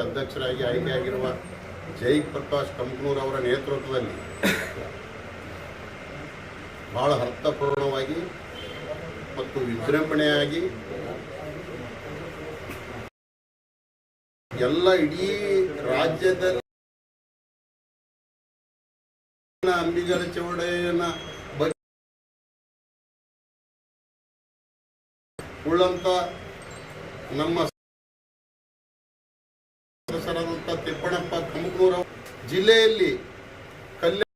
ಅಧ್ಯಕ್ಷರಾಗಿ ಆಯ್ಕೆಯಾಗಿರುವ ಜೈ ಪ್ರಕಾಶ್ ಕಂಕನೂರ್ ಅವರ ನೇತೃತ್ವದಲ್ಲಿ ಬಹಳ ಅರ್ಥಪೂರ್ಣವಾಗಿ ಮತ್ತು ವಿಜೃಂಭಣೆಯಾಗಿ ಎಲ್ಲ ಇಡೀ ರಾಜ್ಯದಲ್ಲಿ ಅಂಬಿಗರ ಚೌಡಯ್ಯನ ಬಗ್ಗೆ ಉಳ್ಳಂತ ನಮ್ಮ ಸದಸ್ಯರಾದಂಥ ತಿಪ್ಪಣಪ್ಪ ಕಮಕೂರ ಜಿಲ್ಲೆಯಲ್ಲಿ ಕಲ್ಯಾಣ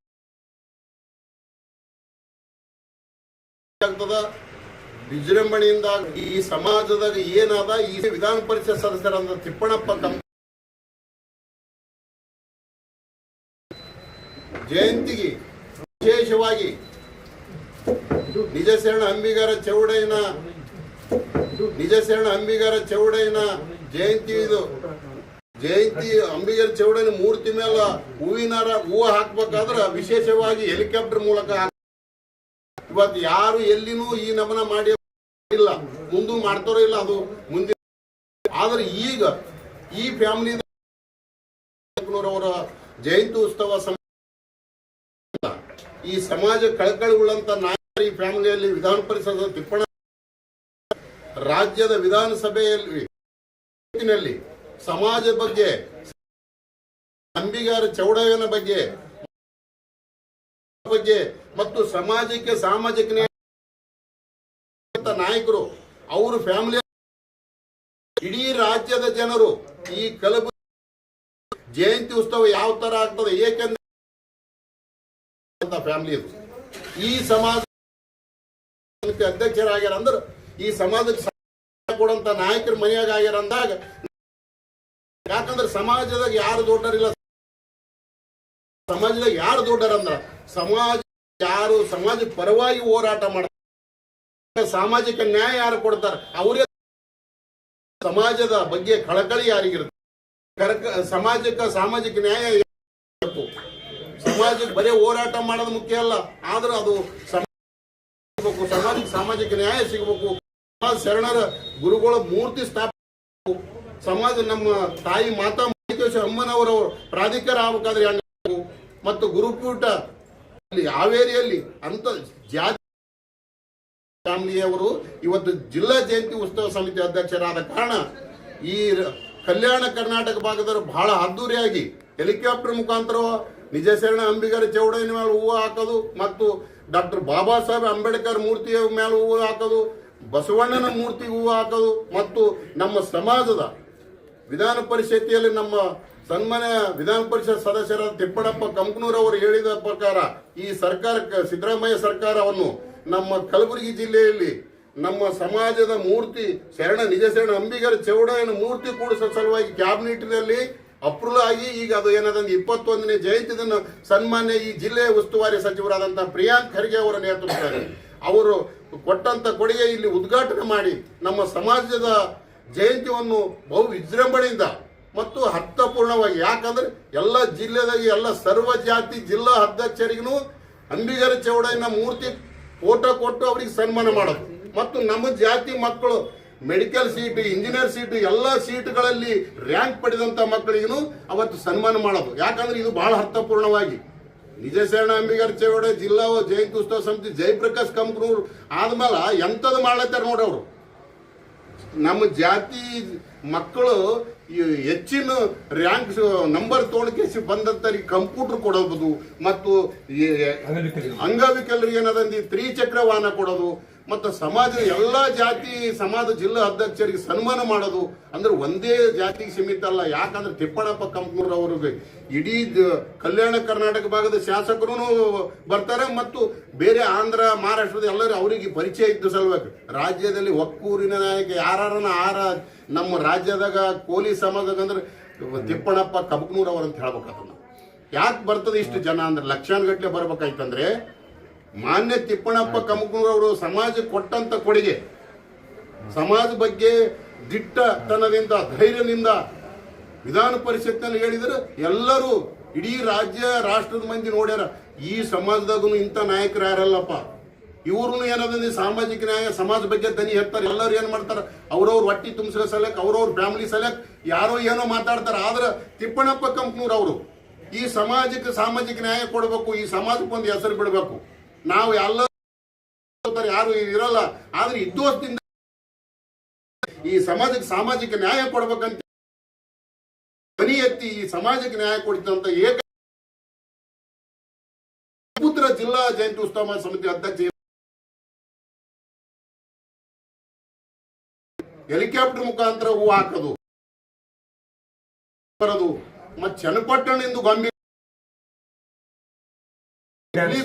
ವಿಜೃಂಭಣೆಯಿಂದ ಈ ಸಮಾಜದಾಗ ಏನಾದ ಈ ವಿಧಾನ ಪರಿಷತ್ ಸದಸ್ಯರಾದ ತಿಪ್ಪಣಪ್ಪ ಜಯಂತಿಗೆ ವಿಶೇಷವಾಗಿ ನಿಜ ಶರಣ ಅಂಬಿಗರ ಚೌಡಯ್ಯನ ನಿಜ ಶರಣ ಅಂಬಿಗರ ಚೌಡಯ್ಯನ ಜಯಂತಿ ಇದು. ಜಯಂತಿ ಅಂಬಿಗರ ಚೌಡನ ಮೂರ್ತಿ ಮೇಲೆ ಹೂವಿನಾರ ಹೂವ ಹಾಕ್ಬೇಕಾದ್ರೆ ವಿಶೇಷವಾಗಿ ಹೆಲಿಕಾಪ್ಟರ್ ಮೂಲಕ ಇವತ್ತು ಯಾರು ಎಲ್ಲಿನೂ ಈ ನಮನ ಮಾಡಿ ಇಲ್ಲ. ಮುಂದೂ ಮಾಡ್ತಾರೋ ಇಲ್ಲ ಅದು ಮುಂದೆ ಆದ್ರೆ ಈಗ ಈ ಫ್ಯಾಮಿಲಿ ಅವರ ಜಯಂತಿ ಉತ್ಸವ ಈ ಸಮಾಜ ಕಳಕಳಿಗಳಂತ ನಾಯಕರು ಈ ಫ್ಯಾಮಿಲಿಯಲ್ಲಿ ವಿಧಾನ ಪರಿಷತ್ ತಿಪ್ಪಣ ರಾಜ್ಯದ ವಿಧಾನಸಭೆಯಲ್ಲಿ ಸಮಾಜ ಬಗ್ಗೆ, ಅಂಬಿಗಾರ ಚೌಡಯ್ಯನ ಬಗ್ಗೆ ಬಗ್ಗೆ ಮತ್ತು ಸಮಾಜಕ್ಕೆ ಸಾಮಾಜಿಕ ನಾಯಕರು, ಅವ್ರ ಫ್ಯಾಮಿಲಿ ಇಡೀ ರಾಜ್ಯದ ಜನರು ಈ ಕಲಬು ಜಯಂತಿ ಉತ್ಸವ ಯಾವ ತರ ಆಗ್ತದೆ, ಏಕೆಂದ್ರೆ ಫ್ಯಾಮಿಲಿ ಈ ಸಮಾಜ ಅಧ್ಯಕ್ಷರಾಗ್ಯಾರ ಅಂದ್ರೆ ಈ ಸಮಾಜಕ್ಕೆ ಕೊಡಂತ ನಾಯಕರ ಮನೆಯಾಗ ಆಗ್ಯಾರ ಅಂದಾಗ ಯಾಕಂದ್ರೆ ಸಮಾಜದಾಗ ಯಾರು ದೊಡ್ಡರಿಲ್ಲ? ಸಮಾಜದಾಗ ಯಾರು ದೊಡ್ಡರಂದ್ರ? ಸಮಾಜ ಯಾರು ಸಮಾಜ ಪರವಾಗಿ ಹೋರಾಟ ಮಾಡ್ತಾರೆ. ಸಾಮಾಜಿಕ ನ್ಯಾಯ ಯಾರು ಕೊಡ್ತಾರೆ? ಅವರೇ ಸಮಾಜದ ಬಗ್ಗೆ ಕಳಕಳಿ ಯಾರಿಗಿರುತ್ತೆ? ಸಮಾಜಕ್ಕೆ ಸಾಮಾಜಿಕ ನ್ಯಾಯ. ಸಮಾಜಕ್ಕೆ ಬರೀ ಹೋರಾಟ ಮಾಡೋದು ಮುಖ್ಯ ಅಲ್ಲ. ಆದ್ರೆ ಅದು ಸಿಗ್ಬೇಕು, ಸಮಾಜಕ್ಕೆ ಸಾಮಾಜಿಕ ನ್ಯಾಯ ಸಿಗಬೇಕು. ಶರಣರ ಗುರುಗಳ ಮೂರ್ತಿ ಸ್ಥಾಪ ಸಮಾಜ ನಮ್ಮ ತಾಯಿ ಮಾತಾ ಮಹಿತೇಶ್ವರ ಅಮ್ಮನವರು ಪ್ರಾಧಿಕಾರ ಆಗಬೇಕಾದ್ರೆ? ಮತ್ತು ಗುರುಕೂಟ ಹಾವೇರಿಯಲ್ಲಿ ಅಂತ ಜಾತಿ ಫ್ಯಾಮಿಲಿಯವರು ಇವತ್ತು ಜಿಲ್ಲಾ ಜಯಂತಿ ಉತ್ಸವ ಸಮಿತಿ ಅಧ್ಯಕ್ಷರಾದ ಕಾರಣ ಈ ಕಲ್ಯಾಣ ಕರ್ನಾಟಕ ಭಾಗದವರು ಬಹಳ ಅದ್ದೂರಿಯಾಗಿ ಹೆಲಿಕಾಪ್ಟರ್ ಮುಖಾಂತರ ನಿಜ ಶರಣ ಅಂಬಿಗರ ಚೌಡನ ಮೇಲೆ ಹೂವು ಹಾಕೋದು ಮತ್ತು ಡಾಕ್ಟರ್ ಬಾಬಾ ಸಾಹೇಬ್ ಅಂಬೇಡ್ಕರ್ ಮೂರ್ತಿಯ ಮೇಲೆ ಹೂವು ಹಾಕೋದು, ಬಸವಣ್ಣನ ಮೂರ್ತಿ ಹೂವು ಹಾಕೋದು ಮತ್ತು ನಮ್ಮ ಸಮಾಜದ ವಿಧಾನ ಪರಿಷತ್ತಿಯಲ್ಲಿ ನಮ್ಮ ಸನ್ಮಾನ್ಯ ವಿಧಾನ ಪರಿಷತ್ ಸದಸ್ಯರಾದ ತಿಪ್ಪಣಪ್ಪ ಕಂಕನೂರ್ ಅವರು ಹೇಳಿದ ಪ್ರಕಾರ ಈ ಸರ್ಕಾರ, ಸಿದ್ದರಾಮಯ್ಯ ಸರ್ಕಾರವನ್ನು ನಮ್ಮ ಕಲಬುರಗಿ ಜಿಲ್ಲೆಯಲ್ಲಿ ನಮ್ಮ ಸಮಾಜದ ಮೂರ್ತಿ ಶರಣ, ನಿಜ ಶರಣ ಅಂಬಿಗರ ಚೌಡಯ್ಯನ ಮೂರ್ತಿ ಕೂಡಿಸೋ ಸಲುವಾಗಿ ಕ್ಯಾಬಿನೆಟ್ನಲ್ಲಿ ಅಪ್ರೂವಲ್ ಆಗಿ ಈಗ ಅದು ಏನದಂದ್ರೆ ಇಪ್ಪತ್ತೊಂದನೇ ಜಯಂತಿದನ್ನು ಸನ್ಮಾನ್ಯ ಈ ಜಿಲ್ಲೆಯ ಉಸ್ತುವಾರಿ ಸಚಿವರಾದಂತಹ ಪ್ರಿಯಾಂಕ್ ಖರ್ಗೆ ಅವರ ನೇತೃತ್ವದಲ್ಲಿ ಅವರು ಕೊಟ್ಟಂತ ಕೊಡುಗೆ ಇಲ್ಲಿ ಉದ್ಘಾಟನೆ ಮಾಡಿ ನಮ್ಮ ಸಮಾಜದ ಜಯಂತಿಯನ್ನು ಬಹು ವಿಜೃಂಭಣೆಯಿಂದ ಮತ್ತು ಅರ್ಥಪೂರ್ಣವಾಗಿ. ಯಾಕಂದ್ರೆ ಎಲ್ಲ ಜಿಲ್ಲೆದಾಗ ಎಲ್ಲ ಸರ್ವ ಜಾತಿ ಜಿಲ್ಲಾ ಅಧ್ಯಕ್ಷರಿಗೂ ಅಂಬಿಗರ ಚೌಡಯ್ಯನ ಮೂರ್ತಿ ಫೋಟೋ ಕೊಟ್ಟು ಅವರಿಗೆ ಸನ್ಮಾನ ಮಾಡೋದು. ಮತ್ತು ನಮ್ಮ ಜಾತಿ ಮಕ್ಕಳು ಮೆಡಿಕಲ್ ಸೀಟ್, ಇಂಜಿನಿಯರ್ ಸೀಟ್, ಎಲ್ಲ ಸೀಟ್ಗಳಲ್ಲಿ ರ್ಯಾಂಕ್ ಪಡೆದಂತ ಮಕ್ಕಳಿಗೂ ಅವತ್ತು ಸನ್ಮಾನ ಮಾಡೋದು. ಯಾಕಂದ್ರೆ ಇದು ಬಹಳ ಅರ್ಥಪೂರ್ಣವಾಗಿ. ನಿಜ ಶರಣ ಅಂಬಿಗರ ಚೌಡ ಜಿಲ್ಲಾ ಜಯಂತಿ ಉತ್ಸವ ಸಮಿತಿ, ಜಯಪ್ರಕಾಶ್ ಕಂಪ್ರೂರ್ ಆದ್ಮೇಲೆ ಎಂಥದ್ದು ಮಾಡ್ಲತ್ತಾರ ನೋಡ್ರಿ ಅವರು. ನಮ್ಮ ಜಾತಿ ಮಕ್ಕಳು ಹೆಚ್ಚಿನ ರ್ಯಾಂಕ್ ನಂಬರ್ ತೊಗೊಳಕ್ಕೆ ಬಂದಂತರಿಗೆ ಕಂಪ್ಯೂಟರ್ ಕೊಡೋದು ಮತ್ತು ಅಂಗವಿಕಲರಿಗೆ. ಏನದಂದಿ ತ್ರಿಚಕ್ರ ವಾಹನ ಕೊಡೋದು. ಮತ್ತು ಸಮಾಜದ ಎಲ್ಲ ಜಾತಿ ಸಮಾಜ ಜಿಲ್ಲಾ ಅಧ್ಯಕ್ಷರಿಗೆ ಸನ್ಮಾನ ಮಾಡೋದು ಅಂದ್ರೆ ಒಂದೇ ಜಾತಿಗೆ ಸೀಮಿತ ಅಲ್ಲ. ಯಾಕಂದ್ರೆ ತಿಪ್ಪಣಪ್ಪ ಕಂಪ್ನೂರ್ ಅವರು ಇಡೀ ಕಲ್ಯಾಣ ಕರ್ನಾಟಕ ಭಾಗದ ಶಾಸಕರು ಬರ್ತಾರೆ ಮತ್ತು ಬೇರೆ ಆಂಧ್ರ, ಮಹಾರಾಷ್ಟ್ರದ ಎಲ್ಲರೂ ಅವರಿಗೆ ಪರಿಚಯ ಇದ್ದು ಸಲುವಾಗಿ ರಾಜ್ಯದಲ್ಲಿ ಒಕ್ಕೂರಿನ ನಾಯಕ ಯಾರನ್ನ ಆರ ನಮ್ಮ ರಾಜ್ಯದಾಗ ಕೋಲಿ ಸಮಾಜದಾಗ ಅಂದ್ರೆ ತಿಪ್ಪಣಪ್ಪ ಕಬಕ್ನೂರ್ ಅಂತ ಹೇಳ್ಬೇಕಾಗ್ತದ ಯಾಕೆ ಬರ್ತದೆ ಇಷ್ಟು ಜನ ಅಂದ್ರೆ ಲಕ್ಷಾನುಗಟ್ಲೆ ಬರ್ಬೇಕಾಯ್ತಂದ್ರೆ ಮಾನ್ಯ ತಿಪ್ಪಣಪ್ಪ ಅವರು ಸಮಾಜಕ್ಕೆ ಕೊಟ್ಟಂತ ಕೊಡುಗೆ ಸಮಾಜ ಬಗ್ಗೆ ದಿಟ್ಟತನದಿಂದ ಧೈರ್ಯದಿಂದ ವಿಧಾನ ಪರಿಷತ್ನಲ್ಲಿ ಹೇಳಿದ್ರೆ ಎಲ್ಲರೂ ಇಡೀ ರಾಜ್ಯ ರಾಷ್ಟ್ರದ ಮಂದಿ ನೋಡ್ಯಾರ ಈ ಸಮಾಜದಾಗೂ ಇಂಥ ನಾಯಕರು ಯಾರಲ್ಲಪ್ಪ? ಇವ್ರು ಏನದ ಸಾಮಾಜಿಕ ನ್ಯಾಯ ಸಮಾಜ ಬಗ್ಗೆ ದನಿ ಹೇಳ್ತಾರೆ ಎಲ್ಲರೂ ಏನ್ ಮಾಡ್ತಾರ? ಅವ್ರವ್ರ ಹೊಟ್ಟಿ ತುಂಬಿಸೋ ಸಲಕ್ ಅವ್ರವ್ರ ಫ್ಯಾಮಿಲಿ ಸಲಕ್ ಯಾರೋ ಏನೋ ಮಾತಾಡ್ತಾರ ಆದ್ರೆ ತಿಪ್ಪಣಪ್ಪ ಕಂಪ್ನೂರ್ ಅವರು ಈ ಸಮಾಜಕ್ಕೆ ಸಾಮಾಜಿಕ ನ್ಯಾಯ ಕೊಡಬೇಕು ಈ ಸಮಾಜಕ್ಕೆ ಒಂದು ಹೆಸರು ಬಿಡಬೇಕು. ನಾವು ಎಲ್ಲ ಯಾರು ಇರಲ್ಲ, ಆದ್ರೆ ಇದ್ದೋಸ್ತಿಂದ ಈ ಸಮಾಜಕ್ಕೆ ಸಾಮಾಜಿಕ ನ್ಯಾಯ ಕೊಡ್ಬೇಕಂತ ಧ್ವನಿ ಎತ್ತಿ ಈ ಸಮಾಜಕ್ಕೆ ನ್ಯಾಯ ಕೊಡಿದಂತ ಏಕ ಪುತ್ರ ಜಿಲ್ಲಾ ಜಯಂತಿ ಉತ್ಸವ ಸಮಿತಿ ಅಧ್ಯಕ್ಷ ಹೆಲಿಕಾಪ್ಟರ್ ಮುಖಾಂತರ ಹೂ ಹಾಕೋದು. ಬರೋದು. ಮತ್ ಚನ್ನಪಟ್ಟಣ ಎಂದು ಇಲ್ಲಿ